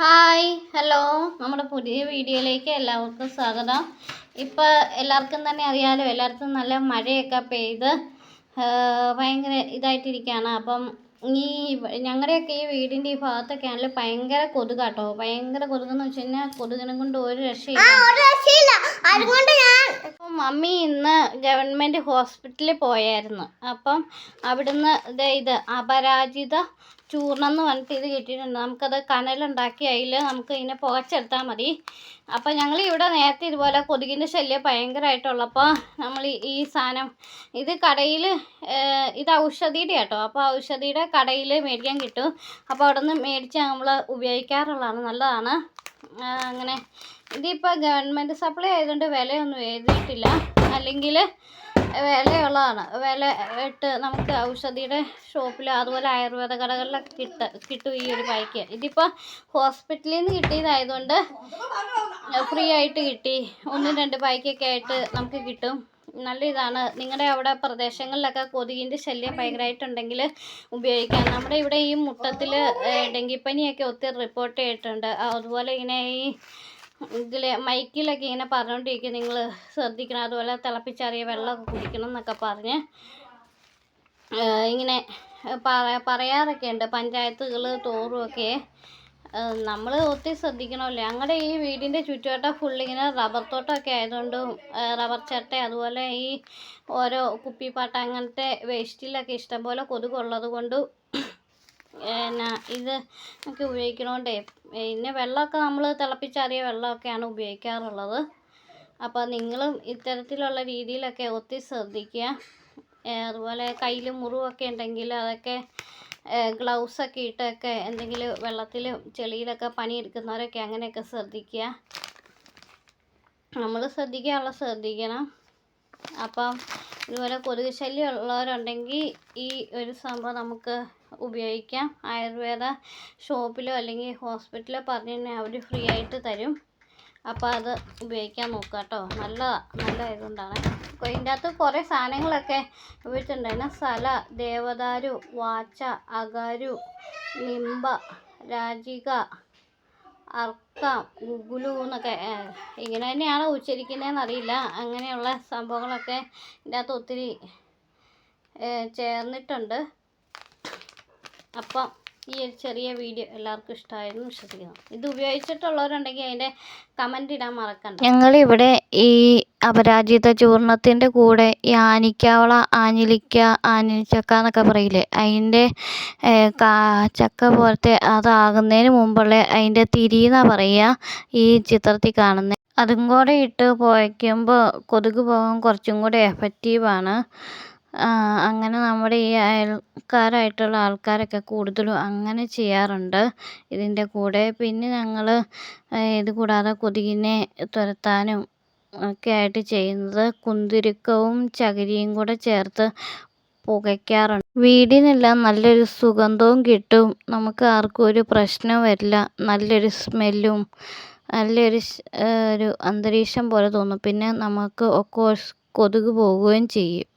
Hi hello നമ്മുടെ പുതിയ വീഡിയോയിലേക്ക് എല്ലാവർക്കും സ്വാഗതം. ഇപ്പോൾ എല്ലാവർക്കും തന്നെ അറിയാലോ എല്ലാവർക്കും നല്ല മഴയൊക്കെ പെയ്ത് ഭയങ്കര ഇതായിട്ടിരിക്കുകയാണ്. അപ്പം ഈ ഞങ്ങളുടെയൊക്കെ ഈ വീടിന്റെ ഈ ഭാഗത്തൊക്കെ ആണെങ്കിൽ ഭയങ്കര കൊതുകാട്ടോ. ഭയങ്കര കൊതുകെന്ന് വെച്ച് കഴിഞ്ഞാൽ കൊതുകിനെ കൊണ്ട് ഒരു രക്ഷയില്ല ഒരു രക്ഷയില്ല അതുകൊണ്ട് ഞാൻ അപ്പം മമ്മി ഇന്ന് ഗവൺമെന്റ് ഹോസ്പിറ്റലിൽ പോയായിരുന്നു. അപ്പം അവിടുന്ന് ദേ ഇത് അപരാജിത ചൂർണം എന്ന് പറഞ്ഞിട്ട് ഇത് കിട്ടിയിട്ടുണ്ട്. നമുക്കത് കനലുണ്ടാക്കി അതിൽ നമുക്ക് ഇതിനെ പുകച്ചെടുത്താൽ മതി. അപ്പം ഞങ്ങൾ ഇവിടെ നേരത്തെ ഇതുപോലെ കൊതുകിന്റെ ശല്യം ഭയങ്കരമായിട്ടുള്ളപ്പോൾ നമ്മൾ ഈ- സാധനം ഇത് കടയിൽ ഇത് ഔഷധിയുടെ കേട്ടോ അപ്പോൾ ഔഷധിയുടെ കടയിൽ മേടിക്കാൻ കിട്ടും. അപ്പോൾ അവിടെ നിന്ന് മേടിച്ച് നമ്മൾ ഉപയോഗിക്കാറുള്ളതാണ്. നല്ലതാണ്. അങ്ങനെ. ഇതിപ്പോൾ ഗവൺമെന്റ് സപ്ലൈ ആയതുകൊണ്ട് വിലയൊന്നും എഴുതിയിട്ടില്ല. അല്ലെങ്കിൽ വിലയുള്ളതാണ്. വില ഇട്ട് നമുക്ക് ഔഷധിയുടെ ഷോപ്പിൽ അതുപോലെ ആയുർവേദ കടകളിലൊക്കെ കിട്ട കിട്ടും ഈ ഒരു പായ്ക്ക് ഇതിപ്പോൾ ഹോസ്പിറ്റലിൽ നിന്ന് കിട്ടിയതായതുകൊണ്ട് ഫ്രീ ആയിട്ട് കിട്ടി. ഒന്നും രണ്ട് പായ്ക്കൊക്കെ ആയിട്ട് നമുക്ക് കിട്ടും. നല്ല ഇതാണ്. നിങ്ങളുടെ അവിടെ പ്രദേശങ്ങളിലൊക്കെ കൊതുകിന്റെ ശല്യം ഭയങ്കരമായിട്ടുണ്ടെങ്കിൽ ഉപയോഗിക്കാം. നമ്മുടെ ഇവിടെ ഈ മുട്ടത്തിൽ ഡെങ്കിപ്പനിയൊക്കെ ഒത്തിരി റിപ്പോർട്ട് ചെയ്തിട്ടുണ്ട്. അതുപോലെ ഇങ്ങനെ ഈ ഇതിൽ മൈക്കിലൊക്കെ ഇങ്ങനെ പറഞ്ഞുകൊണ്ടിരിക്കും നിങ്ങൾ ശ്രദ്ധിക്കണം. അതുപോലെ തിളപ്പിച്ചാറിയ വെള്ളമൊക്കെ കുടിക്കണം എന്നൊക്കെ പറഞ്ഞ് ഇങ്ങനെ പറ പറയാറൊക്കെ ഉണ്ട്. പഞ്ചായത്തുകൾ തോറുമൊക്കെ നമ്മൾ ഒത്തിരി ശ്രദ്ധിക്കണമല്ലോ? ഞങ്ങളുടെ ഈ വീടിന്റെ ചുറ്റുവട്ടം ഇങ്ങനെ റബ്ബർ തോട്ടമൊക്കെ ആയതുകൊണ്ട് റബ്ബർ ചട്ട അതുപോലെ ഈ ഓരോ കുപ്പിപ്പാട്ട അങ്ങനത്തെ വേസ്റ്റിലൊക്കെ ഇഷ്ടംപോലെ കൊതുകുള്ളത് കൊണ്ട് എന്നാ ഇത് ഒക്കെ ഉപയോഗിക്കണോണ്ടേ പിന്നെ വെള്ളമൊക്കെ നമ്മൾ തിളപ്പിച്ചാറിയ വെള്ളമൊക്കെയാണ് ഉപയോഗിക്കാറുള്ളത്. അപ്പോൾ നിങ്ങളും ഇത്തരത്തിലുള്ള രീതിയിലൊക്കെ ഒത്തിരി ശ്രദ്ധിക്കുക. അതുപോലെ കയ്യിൽ മുറിവൊക്കെ ഉണ്ടെങ്കിൽ അതൊക്കെ ഗ്ലൗസൊക്കെ ഇട്ടൊക്കെ എന്തെങ്കിലും വെള്ളത്തിൽ ചെളിയിലൊക്കെ പണിയെടുക്കുന്നവരൊക്കെ അങ്ങനെയൊക്കെ ശ്രദ്ധിക്കുക. നമ്മൾ ശ്രദ്ധിക്കാനുള്ള ശ്രദ്ധിക്കണം. അപ്പം ഇതുപോലെ കൊതുക് ശല്യം ഉള്ളവരുണ്ടെങ്കിൽ ഈ ഒരു സംഭവം നമുക്ക് ഉപയോഗിക്കാം. ആയുർവേദ ഷോപ്പിലോ അല്ലെങ്കിൽ ഹോസ്പിറ്റലിലോ പറഞ്ഞു കഴിഞ്ഞാൽ അവർ ഫ്രീ ആയിട്ട് തരും. അപ്പോൾ അത് ഉപയോഗിക്കാൻ നോക്കുക കേട്ടോ നല്ലതാണ് ഇതുകൊണ്ടാണ്. അപ്പോൾ ഇതിന്റെ അകത്ത് കുറേ സാധനങ്ങളൊക്കെ ഉപയോഗിച്ചിട്ടുണ്ടായിരുന്നു. സല ദേവദാരു വാച്ച അകാരു നിംബ രാജിക അർക്കം ഗുഗുലു എന്നൊക്കെ ഇങ്ങനെ തന്നെയാണ് ഉച്ചരിക്കുന്നതെന്ന് അറിയില്ല. അങ്ങനെയുള്ള സംഭവങ്ങളൊക്കെ ഇതിന്റെ അകത്ത് ഒത്തിരി ചേർന്നിട്ടുണ്ട്. അപ്പം ഈ ഒരു ചെറിയ വീഡിയോ എല്ലാവർക്കും ഇഷ്ടമായിരുന്നു വിശ്വസിക്കുന്നു. ഇത് ഉപയോഗിച്ചിട്ടുള്ളവരുണ്ടെങ്കിൽ അതിന്റെ കമന്റ് ഇടാൻ മറക്കണ്ട. ഞങ്ങളിവിടെ ഈ അപരാജിത ചൂർണത്തിന്റെ കൂടെ ഈ ആനിക്കാവള ആഞ്ഞിലിക്ക ആഞ്ഞിലിച്ചക്ക എന്നൊക്കെ പറയില്ലേ? അതിന്റെ ചക്ക പോലത്തെ അതാകുന്നതിന് മുമ്പുള്ള അതിന്റെ തിരി എന്നാണ് പറയുക ഈ ചിത്രത്തിൽ കാണുന്നത്. അതും കൂടെ ഇട്ട് പുകയ്ക്കുമ്പോൾ കൊതുക് പോകാൻ കുറച്ചും കൂടെ എഫക്റ്റീവാണ് അങ്ങനെ നമ്മുടെ ഈ അയൽക്കാരായിട്ടുള്ള ആൾക്കാരൊക്കെ കൂടുതലും അങ്ങനെ ചെയ്യാറുണ്ട് ഇതിന്റെ കൂടെ. പിന്നെ ഞങ്ങൾ ഇത് കൂടാതെ കൊതുകിനെ തുരത്താനും ഒക്കെ ആയിട്ട് ചെയ്യുന്നത് കുന്തിരുക്കവും ചകിരിയും കൂടെ ചേർത്ത് പുകയ്ക്കാറുണ്ട്. വീടിനെല്ലാം നല്ലൊരു സുഗന്ധവും കിട്ടും. നമുക്ക് ആർക്കും ഒരു പ്രശ്നം വരില്ല. നല്ലൊരു സ്മെല്ലും നല്ലൊരു ഒരു അന്തരീക്ഷം പോലെ തോന്നും. പിന്നെ നമുക്ക് ഒക്കോഴ്സ് കൊതുക് പോകുകയും ചെയ്യും.